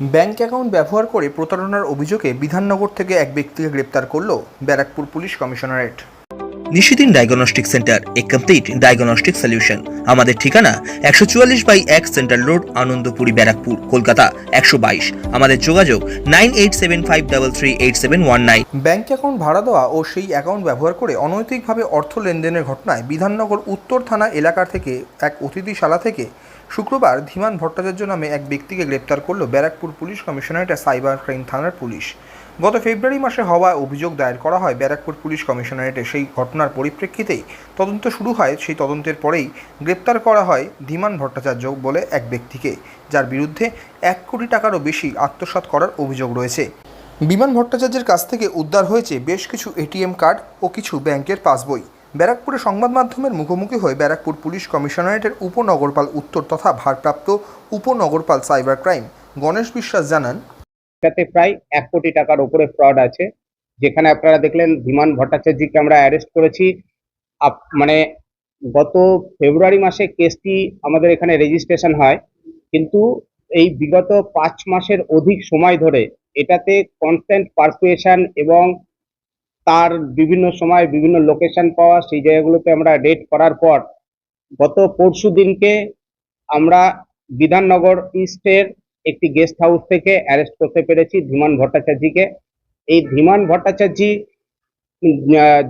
Bank account ব্যবহার করে প্রতারণার অভিযোগে বিধাননগর থেকে এক ব্যক্তিকে গ্রেপ্তার করল Barrackpore police commissionerate. Nishidin diagnostic centre a complete diagnostic solution আমাদের ঠিকানা একশো চুয়াল্লিশ বাই এক সেন্ট্রাল রোড আনন্দপুরি ব্যারাকপুর কলকাতা একশো বাইশ। আমাদের যোগাযোগ nine eight seven five double three eight seven one nine. Bank account ভাড়া দেওয়া ও সেই অ্যাকাউন্ট ব্যবহার করে অনৈতিকভাবে অর্থ লেনদেনের ঘটনায় বিধাননগর উত্তর থানা এলাকার থেকে এক অতিথিশালা থেকে শুক্রবার ধীমান ভট্টাচার্য নামে এক ব্যক্তিকে গ্রেপ্তার করল ব্যারাকপুর পুলিশ কমিশনারেটের সাইবার ক্রাইম থানার পুলিশ। গত ফেব্রুয়ারি মাসে হওয়া অভিযোগ দায়ের করা হয় ব্যারাকপুর পুলিশ কমিশনারেটে সেই ঘটনার পরিপ্রেক্ষিতেই। তদন্ত শুরু হয় সেই তদন্তের পরেই গ্রেপ্তার করা হয় ধীমান ভট্টাচার্য বলে এক ব্যক্তিকে, যার বিরুদ্ধে এক কোটি টাকারও বেশি আত্মসাৎ করার অভিযোগ রয়েছে। বিমান ভট্টাচার্যের কাছ থেকে উদ্ধার হয়েছে বেশ কিছু এটিএম কার্ড ও কিছু ব্যাংকের পাসবই। ব্যারাকপুরে সংবাদ মাধ্যমের মুখোমুখি হয়ে ব্যারাকপুর পুলিশ কমিশনারেটের উপনগরপাল উত্তর তথা ভারপ্রাপ্ত উপনগরপাল সাইবার ক্রাইম গণেশ বিশ্বাস জানান, এটাতে প্রায় এক কোটি টাকার উপরে ফ্রড আছে। যেখানে আপনারা দেখলেন বিমান ভট্টাচার্যকে আমরা অ্যারেস্ট করেছি। মানে গত ফেব্রুয়ারি মাসে কেসটি আমাদের এখানে রেজিস্ট্রেশন হয়। কিন্তু এই বিগত পাঁচ মাসের অধিক সময় ধরে এটাতে কনস্ট্যান্ট পারসুয়েশন এবং তার বিভিন্ন সময় বিভিন্ন লোকেশন পাওয়া, সেই জায়গাগুলোতে আমরা রেড করার পর গত পরশু দিনকে আমরা বিধাননগর ইস্টের একটি গেস্ট হাউস থেকে অ্যারেস্ট করতে পেরেছি ধীমান ভট্টাচার্যকে। এই ধীমান ভট্টাচার্য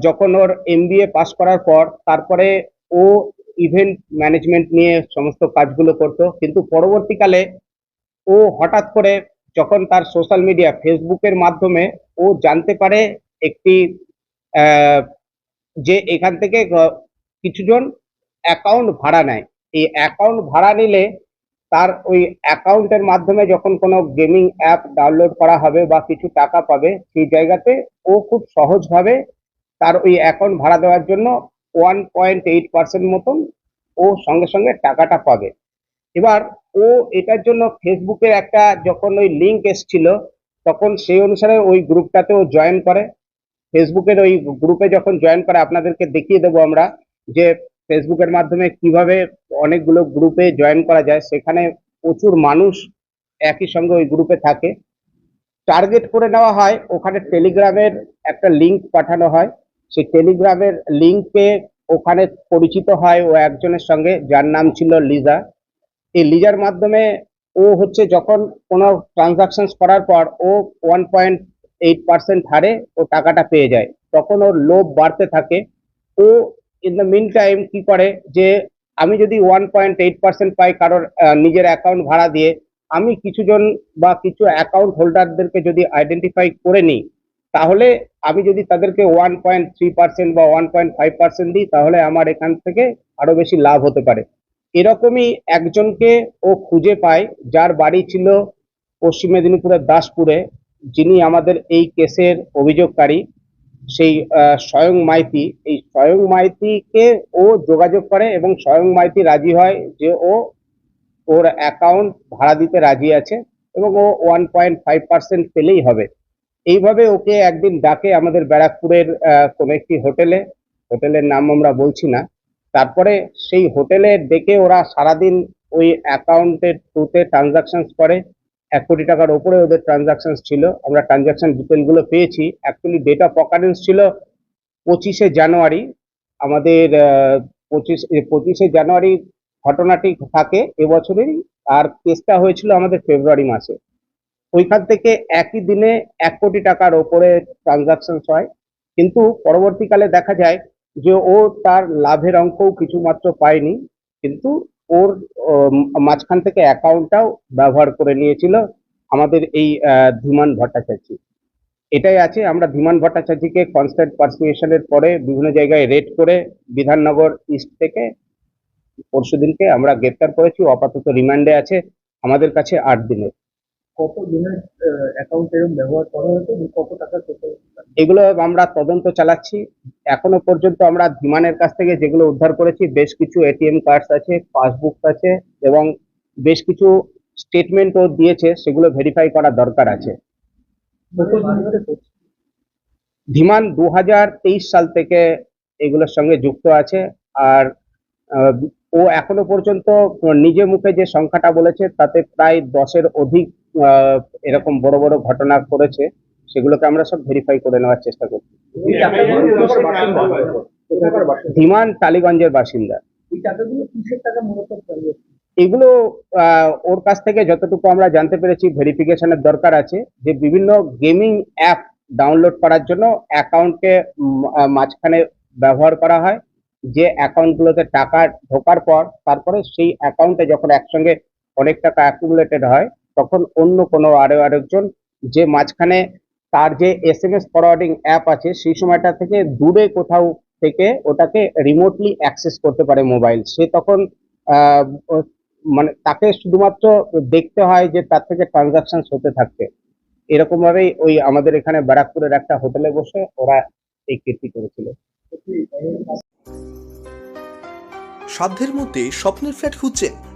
যখন ওর এমবিএ পাস করার পর তারপরে ও ইভেন্ট ম্যানেজমেন্ট নিয়ে সমস্ত কাজগুলো করতো, কিন্তু পরবর্তীকালে ও হঠাৎ করে যখন তার সোশ্যাল মিডিয়া ফেসবুকের মাধ্যমে ও জানতে পারে একটি যে এখান থেকে কিছুজন অ্যাকাউন্ট ভাড়া নেয়। এই অ্যাকাউন্ট ভাড়া নিলে তার ওই অ্যাকাউন্টের মাধ্যমে যখন কোনো গেমিং অ্যাপ ডাউনলোড করা হবে বা কিছু টাকা পাবে, সেই জায়গাতে ও খুব সহজভাবে তার ওই অ্যাকাউন্ট ভাড়া দেওয়ার জন্য ওয়ান পয়েন্ট এইট পার্সেন্ট মতন ও সঙ্গে সঙ্গে টাকাটা পাবে। এবার ও এটার জন্য ফেসবুকের একটা যখন ওই লিঙ্ক এসছিল, তখন সেই অনুসারে ওই গ্রুপটাতে ও জয়েন করে। ফেসবুকের ওই গ্রুপে যখন জয়েন করে, আপনাদেরকে দেখিয়ে দেবো আমরা যে ফেসবুকের মাধ্যমে কীভাবে অনেকগুলো গ্রুপে জয়েন করা যায়। সেখানে প্রচুর মানুষ একই সঙ্গে ওই গ্রুপে থাকে। টার্গেট করে নেওয়া হয়, ওখানে টেলিগ্রামের একটা লিংক পাঠানো হয়। সেই টেলিগ্রামের লিংকে ওখানে পরিচিত হয় ও একজনের সঙ্গে, যার নাম ছিল লিজা এই লিজার মাধ্যমে ও হচ্ছে যখন কোনো ট্রানজাকশনস করার পর ও ওয়ান পয়েন্ট এইট পার্সেন্ট হারে ও টাকাটা পেয়ে যায়। তখন ওর লোভ বাড়তে থাকে। ও ইন দ্য মিন টাইম কি করে যে, আমি যদি ওয়ান পয়েন্ট এইট পার্সেন্ট পাই কারোর নিজের অ্যাকাউন্ট ভাড়া দিয়ে, আমি কিছুজন বা কিছু অ্যাকাউন্ট হোল্ডারদেরকে যদি আইডেন্টিফাই করে নিই, তাহলে আমি যদি তাদেরকে ওয়ান পয়েন্ট থ্রি পার্সেন্ট বা ওয়ান পয়েন্ট ফাইভ পার্সেন্ট দিই, তাহলে আমার এখান থেকে আরও বেশি লাভ হতে পারে। এরকমই একজনকে ও খুঁজে পায়, যার বাড়ি ছিল পশ্চিম মেদিনীপুরের দাসপুরে। যিনি আমাদের এই কেসের অভিযোগকারী, সেই স্বয়ং মাইতি, এই স্বয়ং মাইতিকে ও যোগাযোগ করে এবং স্বয়ং মাইতি রাজি হয় যে ও ওর অ্যাকাউন্ট ভাড়া দিতে রাজি আছে এবং ও ওয়ান পয়েন্ট ফাইভ পার্সেন্ট পেলেই হবে। এইভাবে ওকে একদিন ডাকে আমাদের ব্যারাকপুরের কোনো একটি হোটেলে। হোটেলের নাম আমরা বলছি না। তারপরে সেই হোটেলে ডেকে ওরা সারাদিন ওই অ্যাকাউন্টের থ্রুতে ট্রানজাকশন করে। এক কোটি টাকার ওপরে ওদের ট্রানজাকশন ছিল। আমরা ট্রানজাকশন ডিটেলগুলো পেয়েছি। অ্যাকচুয়ালি ডেট অফ অকারেন্স ছিল পঁচিশে জানুয়ারি। আমাদের পঁচিশ পঁচিশে জানুয়ারি ঘটনাটি থাকে এবছরেরই। আর কেসটা হয়েছিল আমাদের ফেব্রুয়ারি মাসে। ওইখান থেকে একই দিনে এক কোটি টাকার ওপরে ট্রানজাকশন হয়। কিন্তু পরবর্তীকালে দেখা যায় যে ও তার লাভের অঙ্কও কিছু মাত্র পায়নি। কিন্তু ওর মাঝখান থেকে অ্যাকাউন্টটাও ব্যবহার করে নিয়েছিল। আমাদের এই ধীমান ভট্টাচার্য। এটাই আছে, আমরা ধীমান ভট্টাচার্যকে কনস্ট্যান্ট পার্সুয়েশনের পরে বিভিন্ন জায়গায় রেড করে বিধাননগর ইস্ট থেকে পরশুদিনকে আমরা গ্রেপ্তার করেছি। আপাতত রিমান্ডে আছে। আমাদের কাছে আট দিনের। কত দিনের অ্যাকাউন্ট এরকম ব্যবহার করা হয়েছে কত টাকা এগুলো আমরা তদন্ত চালাচ্ছি। এখনও পর্যন্ত আমরা ধীমানের কাছ থেকে যেগুলো উদ্ধার করেছি, বেশ কিছু এটিএম কার্ডস আছে, পাসবুক আছে এবং বেশ কিছু স্টেটমেন্টও দিয়েছে, সেগুলো ভেরিফাই করা দরকার আছে। ধীমান দু সাল থেকে এগুলোর সঙ্গে যুক্ত আছে আর ও এখনও পর্যন্ত নিজে মুখে যে সংখ্যাটা বলেছে, তাতে প্রায় দশের অধিক এরকম বড় বড় ঘটনা করেছে, সেগুলোকে আমরা সব ভেরিফাই করে নেওয়ার চেষ্টা করছি? ধীমান টালিগঞ্জের বাসিন্দা? এগুলো ওর কাছ থেকে যতটুকু আমরা জানতে পেরেছি ভেরিফিকেশনের দরকার আছে যে বিভিন্ন গেমিং অ্যাপ ডাউনলোড করার জন্য অ্যাকাউন্টকে মাঝখানে ব্যবহার করা হয় যে অ্যাকাউন্টগুলোতে টাকা ঢোকার পর, তারপরে সেই অ্যাকাউন্টে যখন একসঙ্গে অনেক টাকা অ্যাকুমুলেটেড হয় তখন অন্য কোনো আরও আরেকজন যে মাঝখানে তার যে S M S forwarding app আছে, সেই সময়টা থেকে দূরে কোথাও থেকে ওটাকে রিমোটলি অ্যাক্সেস করতে পারে মোবাইল সে তখন মানে তাকে শুধুমাত্র দেখতে হয় যে তার থেকে ট্রানজাকশন হতে থাকছে। এরকম ভাবেই ওই আমাদের এখানে ব্যারাকপুরের একটা হোটেলে বসে ওরা এই কীর্তি করেছিল। সাধ্যের মধ্যে স্বপ্নের ফ্ল্যাট খুঁজছেন।